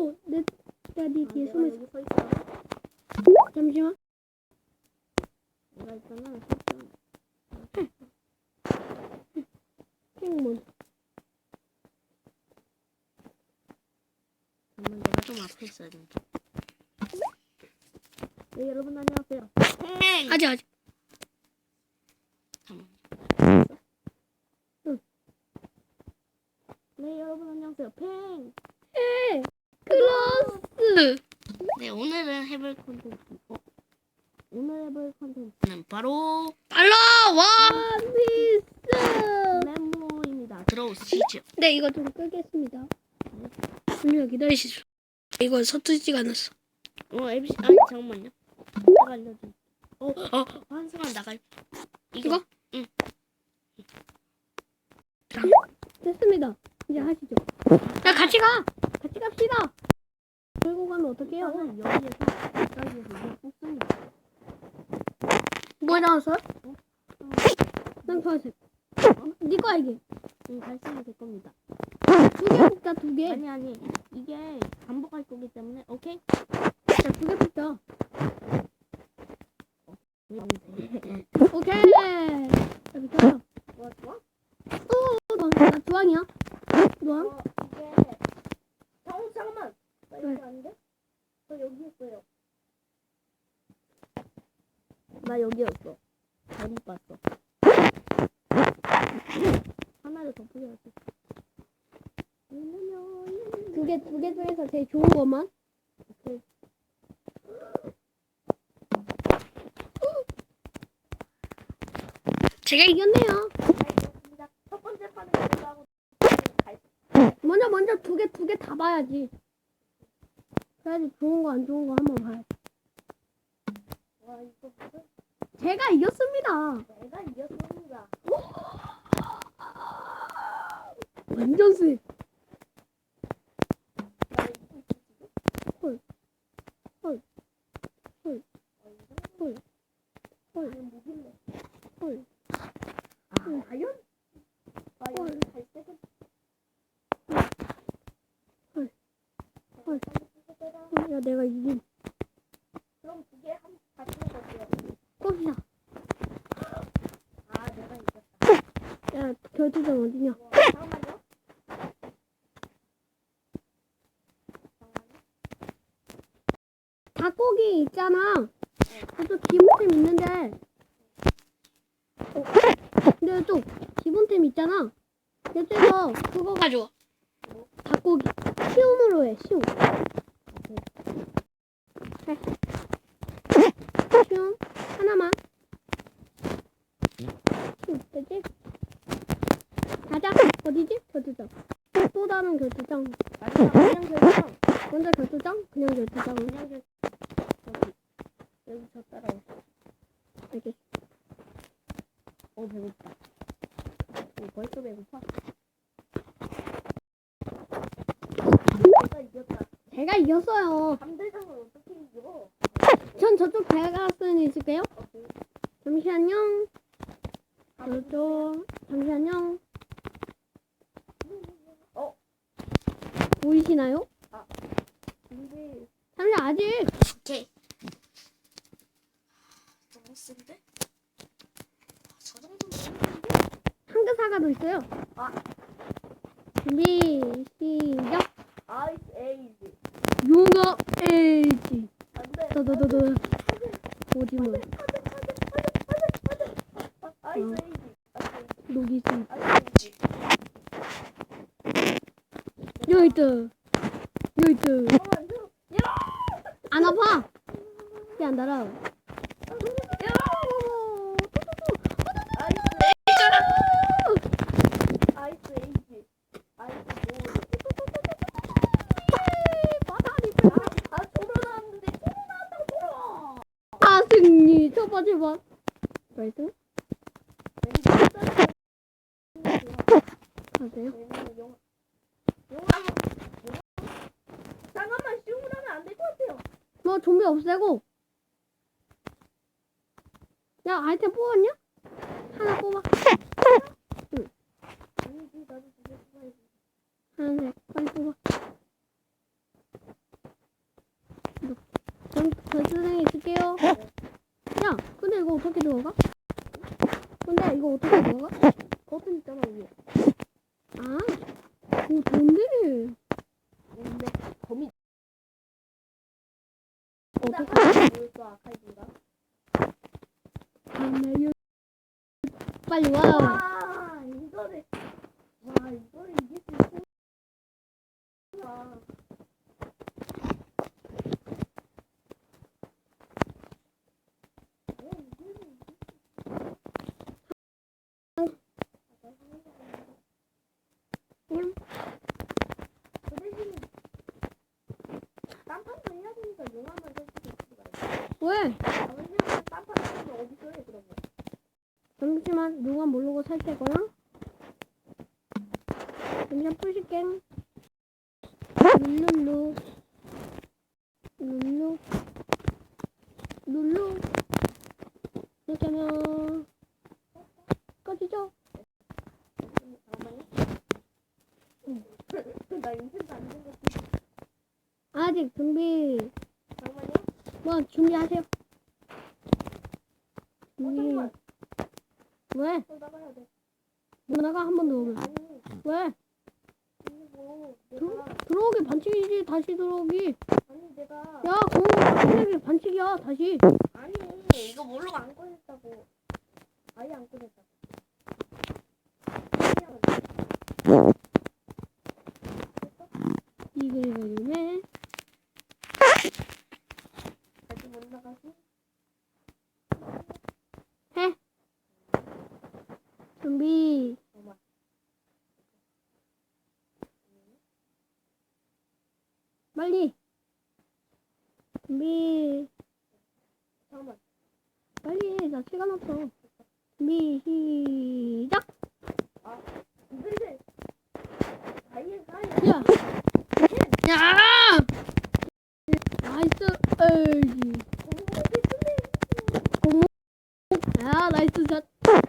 오, 내, 내가 네 뒤에 내가 숨어 있어. 여기 서 있어. 잠시만. 내가 있잖아. 설정. 팽몬. 잠깐만 내가 좀 앞에 있어야 돼. 네 여러분 안녕하세요. 팽. 아직, 아직. 잠깐만. 응. 네 여러분 안녕하세요. 팽. 에 클로스. 네 오늘은 해볼 컨텐츠. 어? 오늘 해볼 컨텐츠는 바로 빨라, 원피스. 메모입니다. 들어오시죠. 네, 이거 좀 끄겠습니다. 잠시만 기다리시죠. 이거 서투지가 않았어. 어 MC 아니 잠깐만요. 내가 알려줘. 어, 어, 한 순간 나갈. 이거? 응. 됐습니다. 이제 하시죠. 야, 같이 가. 같이 갑시다. 들고 가면 어떡해요? 이거는 여기에서 여기에서 이거 뽑습니다. 뭐에 나왔어요? 난 좋아하세요. 네 거야 이게. 응, 달성이 될 겁니다. 두개 뽑자 두 개. 아니 아니 이게 반복할 거기 때문에 오케이. 자, 두 개 뽑자. 네. 오케이. 자, 비켜요. 좋아 좋아. 어, 너, 나 주황이야. 주황? 어 이게 잠깐 잠깐만. 나 왜? 이거 아닌데? 저 여기 있어요. 나 여기였어. 잘못 봤어. 하나를 더 뿌려야지. 두 개, 두 개 중에서 제일 좋은 것만. 오케이. 제가 이겼네요. 첫 번째 판은 하고 갈 먼저, 먼저 두 개, 두 개 다 봐야지. 그래야지 좋은 거, 안 좋은 거 한번 봐야지. 와 이거 무슨 제가 이겼습니다. 내가 이겼습니다. 완전 세. 나 이기고 있지 지금? 헐. 헐. 헐. 어, 이 정도면 헐. 헐. 나는 무길래. 헐. 아 과연? 과연 헐. 갈색은? 헐. 헐. 헐. 야, 내가 이긴. 그럼 두 개 한 같이 먹을게요. 꼽시다. 아 내가 이겼다. 야, 결투장 어디냐? 닭고기 있잖아. 그것도 기본템 있는데. 어, 근데 또 기본템 있잖아. 그래서 그거 가져와. 닭고기. 시움으로 해, 시움. 해. 시움. 하나만. 시움, 되지? 가자. 어디지? 결투장. 또 다른 결투장. 마지막 그냥 결정. 먼저 결투장? 그냥 결투장. 그냥 결정. 여기 여기 저 따라오. 알겠어. 어 배고파. 어, 벌써 배고파. 내가 이겼다. 제가 이겼어요. 잠들장을 어떻게 이겨? 전 저쪽 대가스는 있을게요. 오케이. 잠시만요. 저쪽 잠시만요. 보이시나요? 근데 잠시 아직 오케이. 너무 센데? 저 정도면 센데? 한글사가도 있어요. 아. 준비 시작. 아이스 에이지. 용어 에이지. 안돼. 더더더더 오지마 아이스 어. 에이지. 녹이지. 에이지. 여기 있다. 여기 있다. 안 아파? 왜안 달아? 아. 아 승리 첫 번째 번. 나이스. 가세요. 너 좀비 없애고 야 아이템 뽑았냐? 하나 뽑아 응. 하나색 빨리 뽑아 전 결승에 있을게요 야 근데 이거 어떻게 들어가? 빨리 와. 와 이거를 와 이거를 이길 수 있어. 왜? 왜냐면 딴판 어디 써야 그러면. 잠시만, 누가 모르고 살 때거나? 잠시만, 푸시갱. 룰루루. 룰루. 룰루. 이렇게 하면, 꺼지죠? 아직 준비, 잠깐만요. 뭐, 준비하세요. 어, 준비. 잠깐만. 왜? 또 나가야 돼. 누나가 한 번 더 오면. 아니 왜? 이거 들, 내가 들어오기 반칙이지, 다시 들어오기. 아니 내가 야, 그거 반칙이 반칙이야, 다시. 아니 이거 모르고 안 꺼냈다고. 아예 안 꺼냈다고 이거, 이거, 다시 못 나가지? 준비. 잠깐만. 빨리. 준비. 빨리. 나 시간 없어. 준비, 시작. 야. 야! 나이스. 에이. 야, 나이스 샷.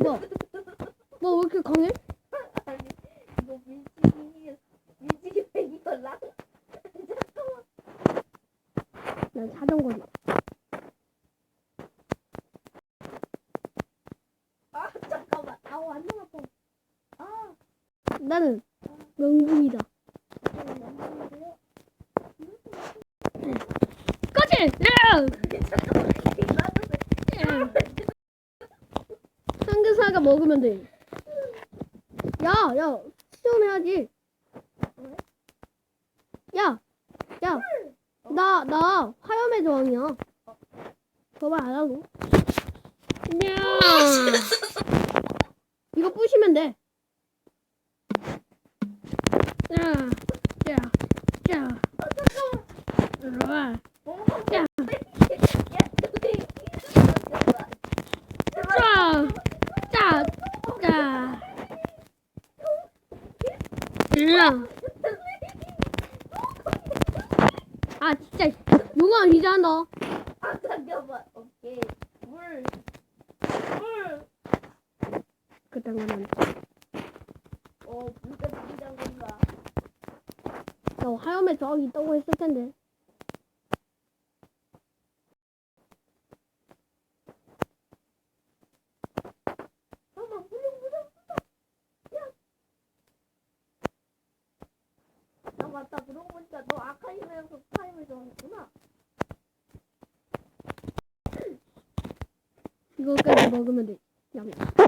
뭐? 뭐, 왜 이렇게 강해? 아니 이거 밀치기 밀치기 백이걸라? 잠깐만. 난 자전거지. 아 잠깐만. 아 완전 아파. 아 나는 명분이다. 이거 야! 상근사가 먹으면 돼. 야, 야, 시험해야지. 야, 야, 나, 나 화염의 저항이야. 저말 안 하고. 야! 이거 부시면 돼. 야, 야, 야. 이리 와. 야. 자, 자, 자. 일라. 아, 진짜 용암 이제 한다. 아 잠깐만 오케이 물 물. 거는 어 물가 비장 건가 너 화염의 저항이 있다고 했을 텐데. 맞다 그러고 보니까 너 타임을 정했구나 이거까지 먹으면 돼. 양. 네.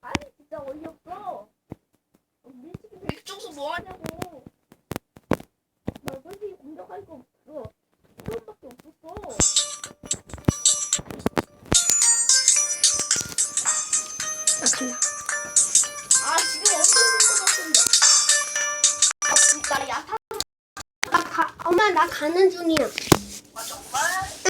아니 진짜 어이없어. 백 쪽수 뭐하냐고. 나 솔직히 공격할 거 없어. 그것밖에 없었어. 아. 아 지금 엄청 큰것 같은데. 나 가, 엄마 나 가는 중이야.